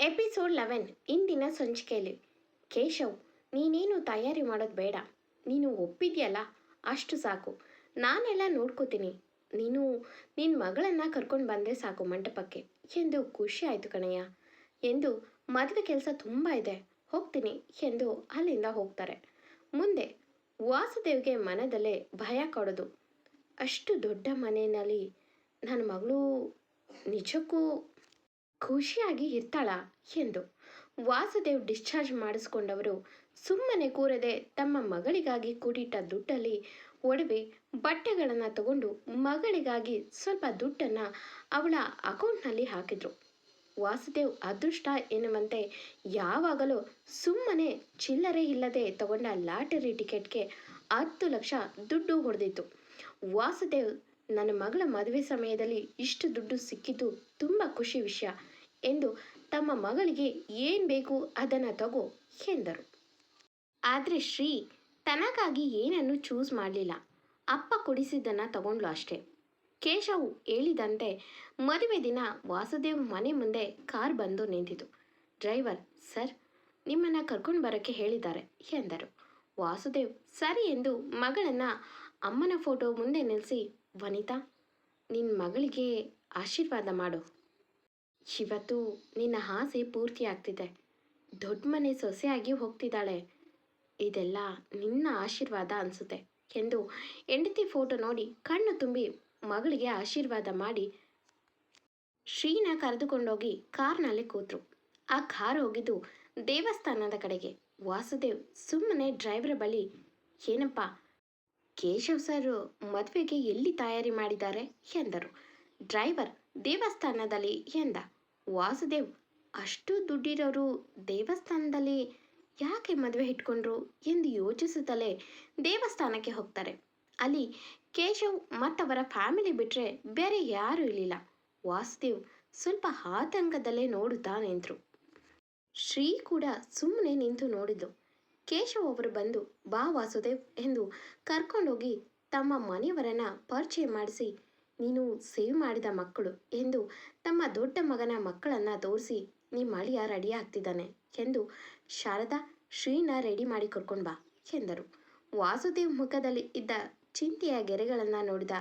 Episode eleven, ಇಂದಿನ ಸಂಚಿಕೆಯಲ್ಲಿ. ಕೇಶವ್, ನೀನೇನು ತಯಾರಿ ಮಾಡೋದು ಬೇಡ. ನೀನು ಒಪ್ಪಿದ್ಯಲ್ಲ? ಅಷ್ಟು ಸಾಕು. ನಾನೆಲ್ಲ ನೋಡ್ಕೋತೀನಿ. ನೀನು ನಿನ್ನ ಮಗಳನ್ನು ಕರ್ಕೊಂಡು ಬಂದರೆ ಸಾಕು ಮಂಟಪಕ್ಕೆ. ಎಂದು ಖುಷಿ ಆಯಿತು ಕಣಯ್ಯ. ಎಂದು, ಮದುವೆ ಕೆಲಸ ತುಂಬ ಇದೆ. ಹೋಗ್ತೀನಿ ಎಂದು ಅಲ್ಲಿಂದ ಹೋಗ್ತಾರೆ. ಮುಂದೆ, ವಾಸುದೇವ್ಗೆ ಮನದಲ್ಲೇ ಭಯ ಕೊಡೋದು. ಅಷ್ಟು ದೊಡ್ಡ ಮನೆಯಲ್ಲಿ ನನ್ನ ಮಗಳು ನಿಜಕ್ಕೂ ಖುಷಿಯಾಗಿ ಇರ್ತಾಳ ಎಂದು ವಾಸುದೇವ್ ಡಿಸ್ಚಾರ್ಜ್ ಮಾಡಿಸ್ಕೊಂಡವರು. ಸುಮ್ಮನೆ ಕೂರದೆ ತಮ್ಮ ಮಗಳಿಗಾಗಿ ಕೂಡಿಟ್ಟ ದುಡ್ಡಲ್ಲಿ ಒಡವೆ ಬಟ್ಟೆಗಳನ್ನು ತಗೊಂಡು ಮಗಳಿಗಾಗಿ ಸ್ವಲ್ಪ ದುಡ್ಡನ್ನು ಅವಳ ಅಕೌಂಟ್ನಲ್ಲಿ ಹಾಕಿದ್ರು. ವಾಸುದೇವ್ ಅದೃಷ್ಟ ಎನ್ನುವಂತೆ ಯಾವಾಗಲೂ ಸುಮ್ಮನೆ ಚಿಲ್ಲರೆ ಇಲ್ಲದೆ ತಗೊಂಡ ಲಾಟರಿ ಟಿಕೆಟ್ಗೆ ಹತ್ತು ಲಕ್ಷ ದುಡ್ಡು ಹೊಡೆದಿತ್ತು. ವಾಸುದೇವ್, ನನ್ನ ಮಗಳ ಮದುವೆ ಸಮಯದಲ್ಲಿ ಇಷ್ಟು ದುಡ್ಡು ಸಿಕ್ಕಿದ್ದು ತುಂಬ ಖುಷಿ ವಿಷಯ. ಎಂದು ತಮ್ಮ ಮಗಳಿಗೆ ಏನು ಬೇಕು ಅದನ್ನು ತಗೋ ಎಂದರು. ಆದರೆ ಶ್ರೀ ತನಗಾಗಿ ಏನನ್ನು ಚೂಸ್ ಮಾಡಲಿಲ್ಲ. ಅಪ್ಪ ಕೊಡಿಸಿದ್ದನ್ನು ತಗೊಂಡ್ಲು ಅಷ್ಟೇ. ಕೇಶವ್ ಹೇಳಿದಂತೆ ಮದುವೆ ದಿನ ವಾಸುದೇವ್ ಮನೆ ಮುಂದೆ ಕಾರ್ ಬಂದು ನಿಂತಿತು. ಡ್ರೈವರ್, ಸರ್, ನಿಮ್ಮನ್ನು ಕರ್ಕೊಂಡು ಬರೋಕ್ಕೆ ಹೇಳಿದ್ದಾರೆ, ಎಂದರು. ವಾಸುದೇವ್, ಸರಿ ಎಂದು ಮಗಳನ್ನು ಅಮ್ಮನ ಫೋಟೋ ಮುಂದೆ ನಿಲ್ಲಿಸಿ ವನಿತಾ ನಿನ್ನ ಮಗಳಿಗೆ ಆಶೀರ್ವಾದ ಮಾಡು. ಇವತ್ತು ನಿನ್ನ ಆಸೆ ಪೂರ್ತಿ ಆಗ್ತಿದೆ ದೊಡ್ಡ ಮನೆ ಸೊಸೆಯಾಗಿ ಹೋಗ್ತಿದ್ದಾಳೆ. ಇದೆಲ್ಲ ನಿನ್ನ ಆಶೀರ್ವಾದ ಅನಿಸುತ್ತೆ ಎಂದು ಹೆಂಡತಿ ಫೋಟೋ ನೋಡಿ ಕಣ್ಣು ತುಂಬಿ ಮಗಳಿಗೆ ಆಶೀರ್ವಾದ ಮಾಡಿ ಶ್ರೀನ ಕರೆದುಕೊಂಡೋಗಿ ಕಾರ್ನಲ್ಲಿ ಕೂತರು. ಆ ಕಾರ್ ಹೋಗಿದ್ದು ದೇವಸ್ಥಾನದ ಕಡೆಗೆ. ವಾಸುದೇವ್ ಸುಮ್ಮನೆ ಡ್ರೈವರ್ ಬಳಿ, ಏನಪ್ಪ, ಕೇಶವ್ ಸರ್ ಮದುವೆಗೆ ಎಲ್ಲಿ ತಯಾರಿ ಮಾಡಿದ್ದಾರೆ? ಎಂದರು. ಡ್ರೈವರ್, ದೇವಸ್ಥಾನದಲ್ಲಿ, ಎಂದ. ವಾಸುದೇವ್, ಅಷ್ಟು ದುಡ್ಡಿರೋರು ದೇವಸ್ಥಾನದಲ್ಲಿ ಯಾಕೆ ಮದುವೆ ಇಟ್ಕೊಂಡ್ರು ಎಂದು ಯೋಚಿಸುತ್ತಲೇ ದೇವಸ್ಥಾನಕ್ಕೆ ಹೋಗ್ತಾರೆ. ಅಲ್ಲಿ ಕೇಶವ್ ಮತ್ತವರ ಫ್ಯಾಮಿಲಿ ಬಿಟ್ಟರೆ ಬೇರೆ ಯಾರೂ ಇರಲಿಲ್ಲ ವಾಸುದೇವ್ ಸ್ವಲ್ಪ ಆತಂಕದಲ್ಲೇ ನೋಡುತ್ತಾ ನಿಂತರು ಶ್ರೀ ಕೂಡ ಸುಮ್ಮನೆ ನಿಂತು ನೋಡಿದ್ದು. ಕೇಶವ್ ಅವರು ಬಂದು, ಬಾ ವಾಸುದೇವ್ ಎಂದು ಕರ್ಕೊಂಡೋಗಿ ತಮ್ಮ ಮನೆಯವರನ್ನ ಪರಿಚಯ ಮಾಡಿಸಿ ನೀನು ಸೇವ್ ಮಾಡಿದ ಮಕ್ಕಳು ಎಂದು ತಮ್ಮ ದೊಡ್ಡ ಮಗನ ಮಕ್ಕಳನ್ನು ತೋರಿಸಿ ನಿಮ್ಮ ಅಳಿಯ ರೆಡಿ ಆಗ್ತಿದ್ದಾನೆ ಎಂದು ಶಾರದಾ ಶ್ರೀನ ರೆಡಿ ಮಾಡಿ ಕರ್ಕೊಂಡು ಬಾ ಎಂದರು. ವಾಸುದೇವ್ ಮುಖದಲ್ಲಿ ಇದ್ದ ಚಿಂತೆಯ ಗೆರೆಗಳನ್ನು ನೋಡಿದ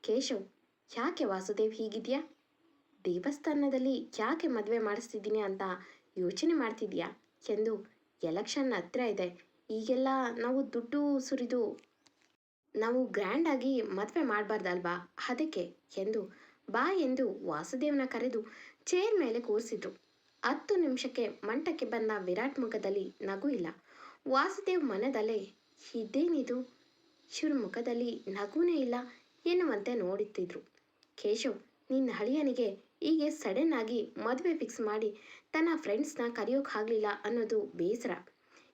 ಕೇಶವ್, ಯಾಕೆ ವಾಸುದೇವ್ ಹೀಗಿದೆಯಾ? ದೇವಸ್ಥಾನದಲ್ಲಿ ಯಾಕೆ ಮದುವೆ ಮಾಡಿಸ್ತಿದ್ದೀನಿ ಅಂತ ಯೋಚನೆ ಮಾಡ್ತಿದ್ಯಾ? ಎಂದು ಎಲೆಕ್ಷನ್ ಹತ್ರ ಇದೆ. ಈಗೆಲ್ಲ ನಾವು ದುಡ್ಡು ಸುರಿದು ನಾವು ಗ್ರ್ಯಾಂಡಾಗಿ ಮದುವೆ ಮಾಡಬಾರ್ದಲ್ವಾ? ಅದಕ್ಕೆ ಎಂದು ಬಾ ಎಂದು ವಾಸುದೇವನ ಕರೆದು ಚೇರ್ ಮೇಲೆ ಕೂರಿಸಿದ್ರು. ಹತ್ತು ನಿಮಿಷಕ್ಕೆ ಮಂಟಕ್ಕೆ ಬಂದ ವಿರಾಟ್ ಮುಖದಲ್ಲಿ ನಗು ಇಲ್ಲ. ವಾಸುದೇವ್ ಮನದಲ್ಲೇ, ಇದೇನಿದು? ಇವ್ರ ಮುಖದಲ್ಲಿ ನಗುನೇ ಇಲ್ಲ ಎನ್ನುವಂತೆ ನೋಡುತ್ತಿದ್ರು. ಕೇಶವ್, ನಿನ್ನ ಹಳಿಯನಿಗೆ ಹೀಗೆ ಸಡನ್ ಆಗಿ ಮದುವೆ ಫಿಕ್ಸ್ ಮಾಡಿ ತನ್ನ ಫ್ರೆಂಡ್ಸ್ನ ಕರೆಯೋಕ್ಕಾಗಲಿಲ್ಲ ಅನ್ನೋದು ಬೇಸರ.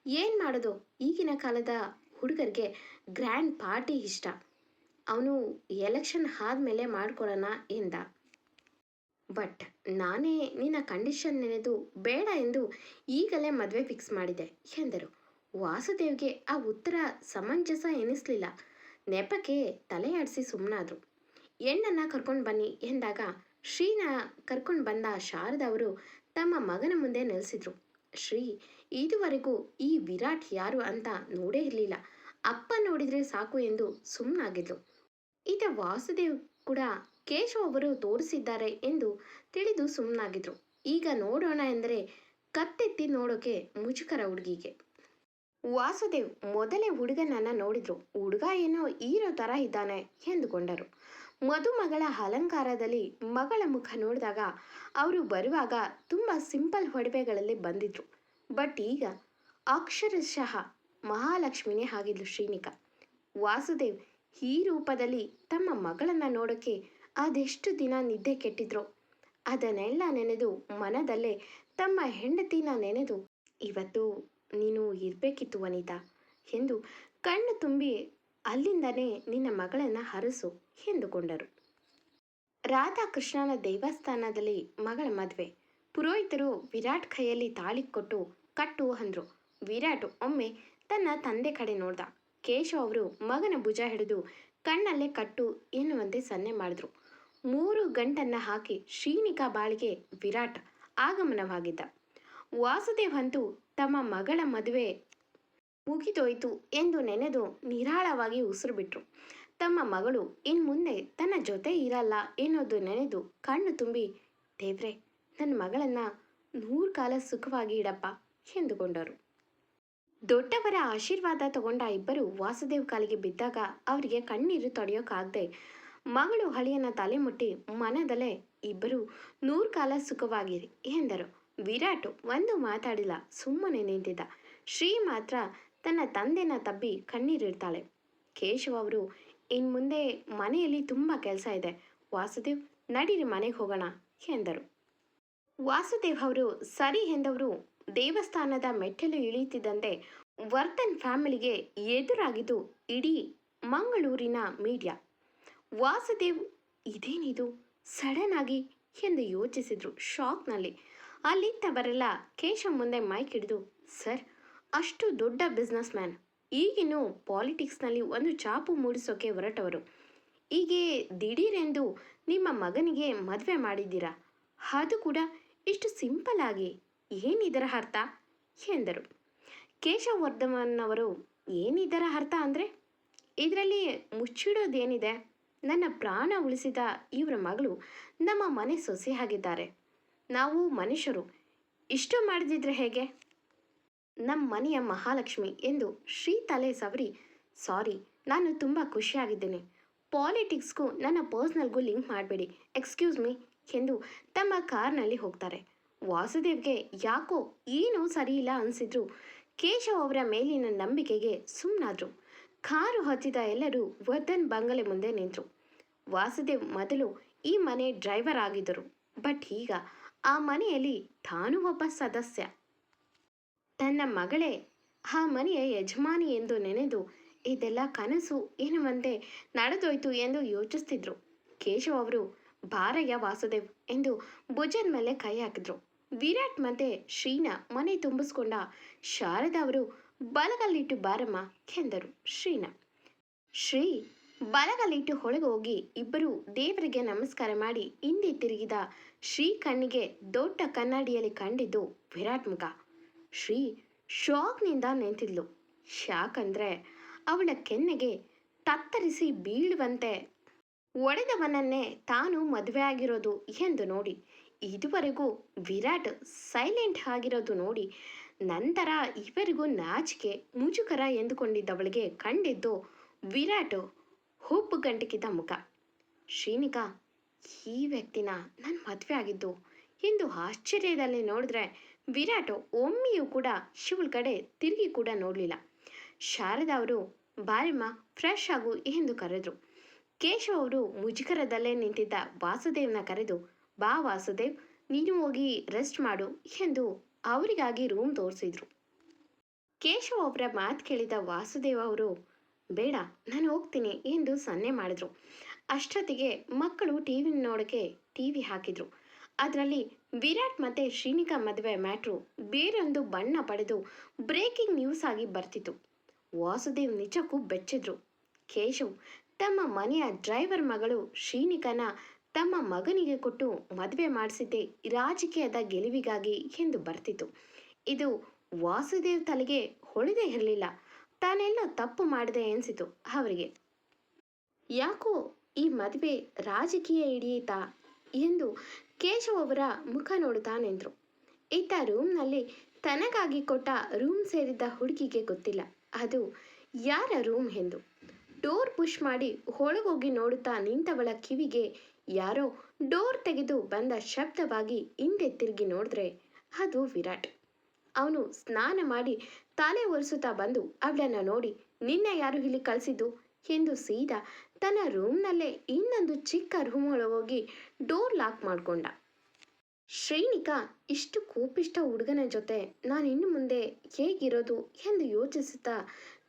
ಏನು ಮಾಡೋದು ಈಗಿನ ಕಾಲದ ಹುಡುಗರಿಗೆ ಗ್ರ್ಯಾಂಡ್ ಪಾರ್ಟಿ ಇಷ್ಟ. ಅವನು ಎಲೆಕ್ಷನ್ ಆದಮೇಲೆ ಮಾಡ್ಕೊಳ್ಳೋಣ ಎಂದ. ಬಟ್ ನಾನೇ ನಿನ್ನ ಕಂಡೀಷನ್ ನೆನೆದು ಬೇಡ ಎಂದು ಈಗಲೇ ಮದುವೆ ಫಿಕ್ಸ್ ಮಾಡಿದೆ ಎಂದರು. ವಾಸುದೇವ್ಗೆ ಆ ಉತ್ತರ ಸಮಂಜಸ ಎನಿಸಲಿಲ್ಲ. ನೆಪಕ್ಕೆ ತಲೆಯಾಡಿಸಿ ಸುಮ್ಮನಾದರು ಹೆಣ್ಣನ್ನು ಕರ್ಕೊಂಡು ಬನ್ನಿ ಎಂದಾಗ ಶ್ರೀನ ಕರ್ಕೊಂಡು ಬಂದ ಶಾರದವರು ತಮ್ಮ ಮಗನ ಮುಂದೆ ನೆಲೆಸಿದ್ರು. ಶ್ರೀ, ಇದುವರೆಗೂ ಈ ವಿರಾಟ್ ಯಾರು ಅಂತ ನೋಡೇ ಇರಲಿಲ್ಲ. ಅಪ್ಪ ನೋಡಿದರೆ ಸಾಕು ಎಂದು ಸುಮ್ಮನಾಗಿದ್ಲು ಇದ ವಾಸುದೇವ್ ಕೂಡ ಕೇಶವ್ ಅವರು ತೋರಿಸಿದ್ದಾರೆ ಎಂದು ತಿಳಿದು ಸುಮ್ಮನಾಗಿದ್ರು ಈಗ ನೋಡೋಣ ಎಂದರೆ ಕತ್ತೆತ್ತಿ ನೋಡೋಕೆ ಮುಜುಕರ ಹುಡುಗಿಗೆ. ವಾಸುದೇವ್ ಮೊದಲೇ ಹುಡುಗನನ್ನ ನೋಡಿದ್ರು. ಹುಡುಗ ಏನೋ ಹೀರೋ ಥರ ಇದ್ದಾನೆ ಎಂದುಕೊಂಡರು. ಮದುಮಗಳ ಅಲಂಕಾರದಲ್ಲಿ ಮಗಳ ಮುಖ ನೋಡಿದಾಗ ಅವರು ಬರುವಾಗ ತುಂಬ ಸಿಂಪಲ್ ಒಡವೆಗಳಲ್ಲಿ ಬಂದಿದ್ರು. ಬಟ್ ಈಗ ಅಕ್ಷರಶಃ ಮಹಾಲಕ್ಷ್ಮಿನೇ ಆಗಿದ್ಲು ಶ್ರೀನಿಕಾ. ವಾಸುದೇವ್ ಈ ರೂಪದಲ್ಲಿ ತಮ್ಮ ಮಗಳನ್ನು ನೋಡೋಕ್ಕೆ ಅದೆಷ್ಟು ದಿನ ನಿದ್ದೆ ಕೆಟ್ಟಿದ್ರು, ಅದನ್ನೆಲ್ಲ ನೆನೆದು ಮನದಲ್ಲೇ ತಮ್ಮ ಹೆಂಡತಿನ ನೆನೆದು, ಇವತ್ತು ನೀನು ಇರಬೇಕಿತ್ತು ವನಿತಾ ಎಂದು ಕಣ್ಣು ತುಂಬಿ ಅಲ್ಲಿಂದನೇ ನಿನ್ನ ಮಗಳನ್ನು ಹರಸು ಎಂದುಕೊಂಡರು. ರಾಧಾಕೃಷ್ಣನ ದೇವಸ್ಥಾನದಲ್ಲಿ ಮಗಳ ಮದುವೆ. ಪುರೋಹಿತರು ವಿರಾಟ್ ಕೈಯಲ್ಲಿ ತಾಳಿ ಕೊಟ್ಟು ಕಟ್ಟು ಅಂದ್ರು. ವಿರಾಟ್ ಒಮ್ಮೆ ತನ್ನ ತಂದೆ ಕಡೆ ನೋಡ್ದ. ಕೇಶವ್ ಅವರು ಮಗನ ಭುಜ ಹಿಡಿದು ಕಣ್ಣಲ್ಲೇ ಕಟ್ಟು ಎನ್ನುವಂತೆ ಸನ್ನೆ ಮಾಡಿದ್ರು. ಮೂರು ಗಂಟನ್ನು ಹಾಕಿ ಶ್ರೀನಿಕಾ ಬಾಳಿಗೆ ವಿರಾಟ್ ಆಗಮನವಾಗಿದ್ದ. ವಾಸುದೇವ್ ಅಂತೂ ತಮ್ಮ ಮಗಳ ಮದುವೆ ಮುಗಿದೋಯ್ತು ಎಂದು ನೆನೆದು ನಿರಾಳವಾಗಿ ಉಸಿರು ಬಿಟ್ರು ತಮ್ಮ ಮಗಳು ಇನ್ನು ಮುಂದೆ ತನ್ನ ಜೊತೆ ಇರಲ್ಲ ಎನ್ನೋದು ನೆನೆದು ಕಣ್ಣು ತುಂಬಿ, ದೇವ್ರೆ ನನ್ನ ಮಗಳನ್ನ ನೂರು ಕಾಲ ಸುಖವಾಗಿ ಇಡಪ್ಪ ಎಂದುಕೊಂಡರು. ದೊಡ್ಡವರ ಆಶೀರ್ವಾದ ತಗೊಂಡ ಇಬ್ಬರು ವಾಸುದೇವ್ ಕಾಲಿಗೆ ಬಿದ್ದಾಗ ಅವರಿಗೆ ಕಣ್ಣೀರು ತೊಡೆಯೋಕ್ಕಾಗದೆ ಮಗಳು ಹಳಿಯನ್ನ ತಲೆ ಮುಟ್ಟಿ ಮನದಲ್ಲೇ, ಇಬ್ಬರು ನೂರು ಕಾಲ ಸುಖವಾಗಿರಿ ಎಂದರು. ವಿರಾಟ್ ಒಂದು ಮಾತಾಡಿಲ್ಲ, ಸುಮ್ಮನೆ ನಿಂತಿದ್ದ. ಶ್ರೀ ಮಾತ್ರ ತನ್ನ ತಂದೆನ ತಬ್ಬಿ ಕಣ್ಣೀರಿಡ್ತಾಳೆ ಕೇಶವ್ ಅವರು ಇನ್ನು ಮುಂದೆ ಮನೆಯಲ್ಲಿ ತುಂಬ ಕೆಲಸ ಇದೆ. ವಾಸುದೇವ್, ನಡೀರಿ ಮನೆಗೆ ಹೋಗೋಣ, ಎಂದರು. ವಾಸುದೇವ್ ಅವರು, ಸರಿ, ಎಂದವರು, ದೇವಸ್ಥಾನದ ಮೆಟ್ಟಲು ಇಳಿಯುತ್ತಿದ್ದಂತೆ ವರ್ತನ್ ಫ್ಯಾಮಿಲಿಗೆ ಎದುರಾಗಿದ್ದು ಇಡೀ ಮಂಗಳೂರಿನ ಮೀಡಿಯಾ. ವಾಸುದೇವ್, ಇದೇನಿದು? ಸಡನ್ ಆಗಿ, ಎಂದು ಯೋಚಿಸಿದ್ರು ಶಾಕ್ನಲ್ಲಿ. ಅಲ್ಲಿದ್ದವರೆಲ್ಲ ಕೇಶವ್ ಮುಂದೆ ಮೈಕ್ ಹಿಡಿದು, ಸರ್ ಅಷ್ಟು ದೊಡ್ಡ ಬಿಸ್ನೆಸ್ ಮ್ಯಾನ್ ಈಗಿನೂ ಪಾಲಿಟಿಕ್ಸ್ನಲ್ಲಿ ಒಂದು ಚಾಪು ಮೂಡಿಸೋಕೆ ಹೊರಟವರು. ಹೀಗೆ ದಿಢೀರೆಂದು ನಿಮ್ಮ ಮಗನಿಗೆ ಮದುವೆ ಮಾಡಿದ್ದೀರಾ? ಅದು ಕೂಡ ಇಷ್ಟು ಸಿಂಪಲ್ ಏನಿದರ ಅರ್ಥ? ಎಂದರು. ಕೇಶವರ್ಧಮನ್ ಅವರು ಏನಿದರ ಅರ್ಥ ಅಂದರೆ? ಇದರಲ್ಲಿ ಮುಚ್ಚಿಡೋದೇನಿದೆ? ನನ್ನ ಪ್ರಾಣ ಉಳಿಸಿದ ಇವರ ಮಗಳು ನಮ್ಮ ಮನೆ ಸೊಸೆಯಾಗಿದ್ದಾರೆ. ನಾವು ಮನುಷ್ಯರು. ಇಷ್ಟು ಮಾಡಿದ್ರೆ ಹೇಗೆ? ನಮ್ಮ ಮನೆಯ ಮಹಾಲಕ್ಷ್ಮಿ ಎಂದು ಶ್ರೀ ತಲೆ ಸವರಿ, ಸಾರಿ, ನಾನು ತುಂಬ ಖುಷಿಯಾಗಿದ್ದೇನೆ. ಪಾಲಿಟಿಕ್ಸ್ಗೂ ನನ್ನ ಪರ್ಸ್ನಲ್ಗೂ ಲಿಂಕ್ ಮಾಡಬೇಡಿ. ಎಕ್ಸ್ಕ್ಯೂಸ್ ಮೀ, ಎಂದು ತಮ್ಮ ಕಾರ್ನಲ್ಲಿ ಹೋಗ್ತಾರೆ. ವಾಸುದೇವ್ಗೆ ಯಾಕೋ ಏನೂ ಸರಿಯಿಲ್ಲ ಅನಿಸಿದ್ರು. ಕೇಶವ್ ಅವರ ಮೇಲಿನ ನಂಬಿಕೆಗೆ ಸುಮ್ಮನಾದ್ರು ಕಾರು ಹತ್ತಿದ ಎಲ್ಲರೂ ವರ್ಧನ್ ಬಂಗಲೆ ಮುಂದೆ ನಿಂತರು. ವಾಸುದೇವ್ ಮೊದಲು ಈ ಮನೆ ಡ್ರೈವರ್ ಆಗಿದ್ದರು. ಬಟ್ ಈಗ ಆ ಮನೆಯಲ್ಲಿ ತಾನು ಒಬ್ಬ ಸದಸ್ಯ. ತನ್ನ ಮಗಳೇ, ಆ ಮನೆಯ ಯಜಮಾನಿ ಎಂದು ನೆನೆದು ಇದೆಲ್ಲ ಕನಸು ಎನ್ನುವಂತೆ ನಡೆದೋಯ್ತು ಎಂದು ಯೋಚಿಸ್ತಿದ್ರು. ಕೇಶವ್ ಅವರು, ಬಾರಯ್ಯ ವಾಸುದೇವ್ ಎಂದು ಭುಜನ್ ಮೇಲೆ ಕೈ ಹಾಕಿದ್ರು. ವಿರಾಟ್ ಮತ್ತೆ ಶ್ರೀನ ಮನೆ ತುಂಬಿಸ್ಕೊಂಡ ಶಾರದಾ ಅವರು, ಬಲಗಲ್ಲಿಟ್ಟು ಬಾರಮ್ಮ ಎಂದರು ಶ್ರೀನ. ಶ್ರೀ ಬಲಗಲ್ಲಿಟ್ಟು ಹೊಳಗೆ ಹೋಗಿ ಇಬ್ಬರು ದೇವರಿಗೆ ನಮಸ್ಕಾರ ಮಾಡಿ ಹಿಂದೆ ತಿರುಗಿದ ಶ್ರೀ ಕಣ್ಣಿಗೆ ದೊಡ್ಡ ಕನ್ನಡಿಯಲ್ಲಿ ಕಂಡಿದ್ದು ವಿರಾಟ್ ಮುಖ. ಶ್ರೀ ಶಾಕ್ನಿಂದ ನಿಂತಿದ್ಲು. ಯಾಕಂದ್ರೆ ಅವಳ ಕೆನ್ನೆಗೆ ತತ್ತರಿಸಿ ಬೀಳುವಂತೆ ಒಡೆದವನನ್ನೇ ತಾನು ಮದುವೆ ಆಗಿರೋದು ಎಂದು ನೋಡಿ, ಇದುವರೆಗೂ ವಿರಾಟ್ ಸೈಲೆಂಟ್ ಆಗಿರೋದು ನೋಡಿ, ನಂತರ ಇವರಿಗೂ ನಾಚಿಕೆ ಮುಜುಕರ ಎಂದುಕೊಂಡಿದ್ದವಳಿಗೆ ಕಂಡಿದ್ದು ವಿರಾಟ್ ಹುಬ್ಬು ಗಂಟಕಿದ್ದ ಮುಖ. ಶ್ರೀನಿಕಾ, ಈ ವ್ಯಕ್ತಿನ ನಾನು ಮದುವೆ ಆಗಿದ್ದು, ಎಂದು ಆಶ್ಚರ್ಯದಲ್ಲಿ ನೋಡಿದ್ರೆ ವಿರಾಟ್ ಒಮ್ಮೆಯೂ ಕೂಡ ಶಿವಳ ಕಡೆ ತಿರುಗಿ ಕೂಡ ನೋಡಲಿಲ್ಲ. ಶಾರದಾ ಅವರು ಬಾರಿಮ್ಮ ಫ್ರೆಶ್ ಆಗು ಎಂದು ಕರೆದ್ರು. ಕೇಶವ್ ಅವರು ಮುಜುಗರದಲ್ಲೇ ನಿಂತಿದ್ದ ವಾಸುದೇವ್ನ ಕರೆದು, ಬಾ ವಾಸುದೇವ್, ನೀನು ಹೋಗಿ ರೆಸ್ಟ್ ಮಾಡು ಎಂದು ಅವರಿಗಾಗಿ ರೂಮ್ ತೋರಿಸಿದ್ರು. ಕೇಶವ ಅವರ ಮಾತು ಕೇಳಿದ ವಾಸುದೇವ್ ಅವರು, ಬೇಡ, ನಾನು ಹೋಗ್ತೀನಿ ಎಂದು ಸನ್ನೆ ಮಾಡಿದ್ರು. ಅಷ್ಟೊತ್ತಿಗೆ ಮಕ್ಕಳು ಟಿ ವಿ ನೋಡೋಕ್ಕೆ ಟಿ ವಿ ಹಾಕಿದ್ರು. ಅದರಲ್ಲಿ ವಿರಾಟ್ ಮತ್ತು ಶ್ರೀನಿಕಾ ಮದುವೆ ಮ್ಯಾಟ್ರು ಬೇರೊಂದು ಬಣ್ಣ ಪಡೆದು ಬ್ರೇಕಿಂಗ್ ನ್ಯೂಸ್ ಆಗಿ ಬರ್ತಿತ್ತು. ವಾಸುದೇವ್ ನಿಜಕ್ಕೂ ಬೆಚ್ಚಿದ್ರು. ಕೇಶವ್ ತಮ್ಮ ಮನೆಯ ಡ್ರೈವರ್ ಮಗಳು ಶ್ರೀನಿಕನ ತಮ್ಮ ಮಗನಿಗೆ ಕೊಟ್ಟು ಮದುವೆ ಮಾಡಿಸಿದ್ದೆ ರಾಜಕೀಯದ ಗೆಲುವಿಗಾಗಿ ಎಂದು ಬರ್ತಿತ್ತು. ಇದು ವಾಸುದೇವ್ ತಲೆಗೆ ಹೊಳೆದೇ ಇರಲಿಲ್ಲ. ತಾನೆಲ್ಲ ತಪ್ಪು ಮಾಡಿದೆ ಎನಿಸಿತು ಅವರಿಗೆ. ಯಾಕೋ ಈ ಮದುವೆ ರಾಜಕೀಯ ಹಿಡಿಯಿತಾ ಎಂದು ಕೇಶವ್ ಅವರ ಮುಖ ನೋಡುತ್ತಾ ನಿಂತರು ಇತ್ತ ರೂಮ್ನಲ್ಲಿ ತನಗಾಗಿ ಕೊಟ್ಟ ರೂಮ್ ಸೇರಿದ್ದ ಹುಡುಗಿಗೆ ಗೊತ್ತಿಲ್ಲ. ಅದು ಯಾರ ರೂಮ್ ಎಂದು. ಡೋರ್ ಪುಷ್ ಮಾಡಿ ಒಳಗೋಗಿ ನೋಡುತ್ತಾ ನಿಂತವಳ ಕಿವಿಗೆ ಯಾರೋ ಡೋರ್ ತೆಗೆದು ಬಂದ ಶಬ್ದವಾಗಿ ಹಿಂದೆ ತಿರುಗಿ ನೋಡಿದ್ರೆ ಅದು ವಿರಾಟ್. ಅವನು ಸ್ನಾನ ಮಾಡಿ ತಲೆ ಒರೆಸುತ್ತಾ ಬಂದು ಅವಳನ್ನು ನೋಡಿ, ನಿನ್ನ ಯಾರು ಇಲ್ಲಿ ಕಳಿಸಿದ್ದು? ಎಂದು ಸೀದಾ ತನ್ನ ರೂಮ್ನಲ್ಲೇ ಇನ್ನೊಂದು ಚಿಕ್ಕ ರೂಮ್ ಒಳಗೋಗಿ ಡೋರ್ ಲಾಕ್ ಮಾಡಿಕೊಂಡ. ಶ್ರೇಣಿಕಾ ಇಷ್ಟು ಕೂಪಿಷ್ಟ ಹುಡುಗನ ಜೊತೆ ನಾನು ಇನ್ನು ಮುಂದೆ ಹೇಗಿರೋದು ಎಂದು ಯೋಚಿಸುತ್ತಾ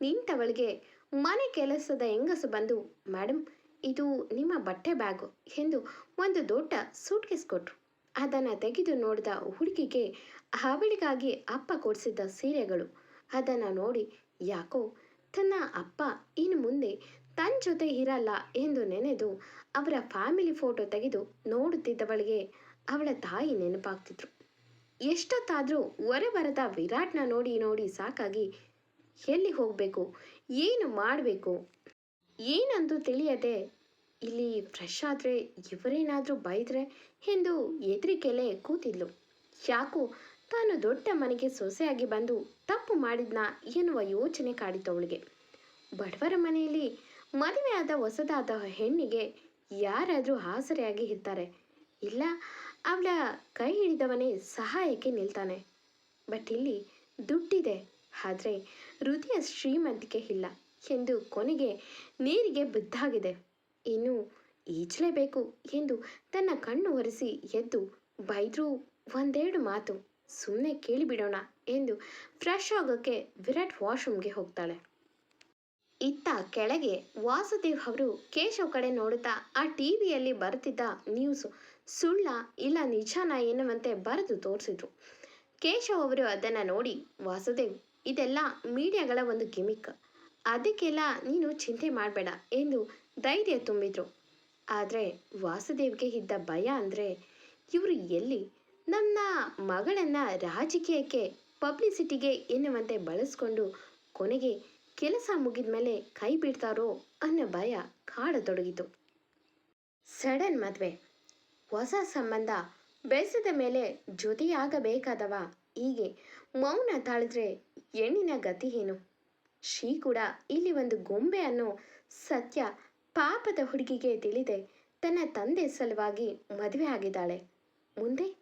ನಿಂತವಳಿಗೆ, ಮನೆ ಕೆಲಸದ ಹೆಂಗಸು ಬಂದು ಮೇಡಮ್ ಇದು ನಿಮ್ಮ ಬಟ್ಟೆ ಬ್ಯಾಗು ಎಂದು ಒಂದು ದೊಡ್ಡ ಸೂಟ್ಕೇಸ್ ಕೊಟ್ರು. ಅದನ್ನು ತೆಗೆದು ನೋಡಿದ ಹುಡುಗಿಗೆ, ಅವಳಿಗಾಗಿ ಅಪ್ಪ ಕೊಡಿಸಿದ್ದ ಸೀರೆಗಳು ಅದನ್ನು ನೋಡಿ, ಯಾಕೋ ತನ್ನ ಅಪ್ಪ ಇನ್ನು ಮುಂದೆ ತನ್ನ ಜೊತೆ ಇರಲ್ಲ ಎಂದು ನೆನೆದು ಅವರ ಫ್ಯಾಮಿಲಿ ಫೋಟೋ ತೆಗೆದು ನೋಡುತ್ತಿದ್ದವಳಿಗೆ ಅವಳ ತಾಯಿ ನೆನಪಾಗ್ತಿದ್ರು. ಎಷ್ಟೊತ್ತಾದರೂ ಹೊರ ಬರದ ವಿರಾಟ್ನ ನೋಡಿ ನೋಡಿ ಸಾಕಾಗಿ ಎಲ್ಲಿ ಹೋಗಬೇಕು, ಏನು ಮಾಡಬೇಕು ಏನಂದು ತಿಳಿಯದೆ ಇಲ್ಲಿ ಫ್ರೆಶ್ ಆದರೆ ಇವರೇನಾದರೂ ಬೈದ್ರೆ ಎಂದು ಎದುರಿಕೆಲೆ ಕೂತಿದ್ಲು. ಯಾಕೋ ತಾನು ದೊಡ್ಡ ಮನೆಗೆ ಸೊಸೆಯಾಗಿ ಬಂದು ತಪ್ಪು ಮಾಡಿದ್ನ ಎನ್ನುವ ಯೋಚನೆ ಕಾಡಿತು ಅವಳಿಗೆ ಬಡವರ ಮನೆಯಲ್ಲಿ ಮದುವೆಯಾದ ಹೊಸದಾದ ಹೆಣ್ಣಿಗೆ ಯಾರಾದರೂ ಆಸರೆಯಾಗಿ ಇರ್ತಾರೆ. ಇಲ್ಲ, ಅವಳ ಕೈ ಹಿಡಿದವನೇ ಸಹಾಯಕ್ಕೆ ನಿಲ್ತಾನೆ. ಬಟ್ ಇಲ್ಲಿ ದುಡ್ಡಿದೆ. ಆದರೆ ಹೃದಯ ಶ್ರೀಮಂತಿಕೆ ಇಲ್ಲ ಎಂದು ಕೊನೆಗೆ ನೀರಿಗೆ ಬಿದ್ದಾಗಿದೆ. ಇನ್ನು ಈಜಲೇಬೇಕು ಎಂದು ತನ್ನ ಕಣ್ಣು ಒರೆಸಿ ಎದ್ದು ಬೈದರೂ ಒಂದೆರಡು ಮಾತು. ಸುಮ್ಮನೆ ಕೇಳಿಬಿಡೋಣ ಎಂದು ಫ್ರೆಶ್ ಆಗೋಕ್ಕೆ ವಿರಾಟ್ ವಾಶ್ರೂಮ್ಗೆ ಹೋಗ್ತಾಳೆ. ಇತ್ತ ಕೆಳಗೆ ವಾಸುದೇವ್ ಅವರು ಕೇಶವ್ ಕಡೆ ನೋಡುತ್ತಾ ಆ ಟಿವಿಯಲ್ಲಿ ಬರ್ತಿದ್ದ ನ್ಯೂಸ್ ಸುಳ್ಳ ಇಲ್ಲ ನಿಜಾನ ಎನ್ನುವಂತೆ ಬರೆದು ತೋರಿಸಿದ್ರು. ಕೇಶವ್ ಅವರು ಅದನ್ನು ನೋಡಿ, ವಾಸುದೇವ್, ಇದೆಲ್ಲ ಮೀಡಿಯಾಗಳ ಒಂದು ಗಿಮಿಕ್. ಅದಕ್ಕೆಲ್ಲ ನೀನು ಚಿಂತೆ ಮಾಡಬೇಡ ಎಂದು ಧೈರ್ಯ ತುಂಬಿದ್ರು. ಆದರೆ ವಾಸುದೇವ್ಗೆ ಇದ್ದ ಭಯ ಅಂದರೆ ಇವರು ಎಲ್ಲಿ ನನ್ನ ಮಗಳನ್ನ ರಾಜಕೀಯಕ್ಕೆ ಪಬ್ಲಿಸಿಟಿಗೆ ಎನ್ನುವಂತೆ ಬಳಸ್ಕೊಂಡು ಕೊನೆಗೆ ಕೆಲಸ ಮುಗಿದ ಮೇಲೆ ಕೈ ಬಿಡ್ತಾರೋ ಅನ್ನೋ ಭಯ ಕಾಡತೊಡಗಿತು. ಸಡನ್ ಮದುವೆ. ಹೊಸ ಸಂಬಂಧ. ಬೆಳೆಸಿದ ಮೇಲೆ ಜೊತೆಯಾಗಬೇಕಾದವ ಹೀಗೆ ಮೌನ ತಾಳಿದ್ರೆ ಹೆಣ್ಣಿನ ಗತಿ ಏನು? ಶ್ರೀ ಕೂಡ ಇಲ್ಲಿ ಒಂದು ಗೊಂಬೆ ಅನ್ನೋ ಸತ್ಯ ಪಾಪದ ಹುಡುಗಿಗೆ ತಿಳಿದೆ. ತನ್ನ ತಂದೆ ಸಲುವಾಗಿ ಮದುವೆ ಆಗಿದ್ದಾಳೆ. ಮುಂದೆ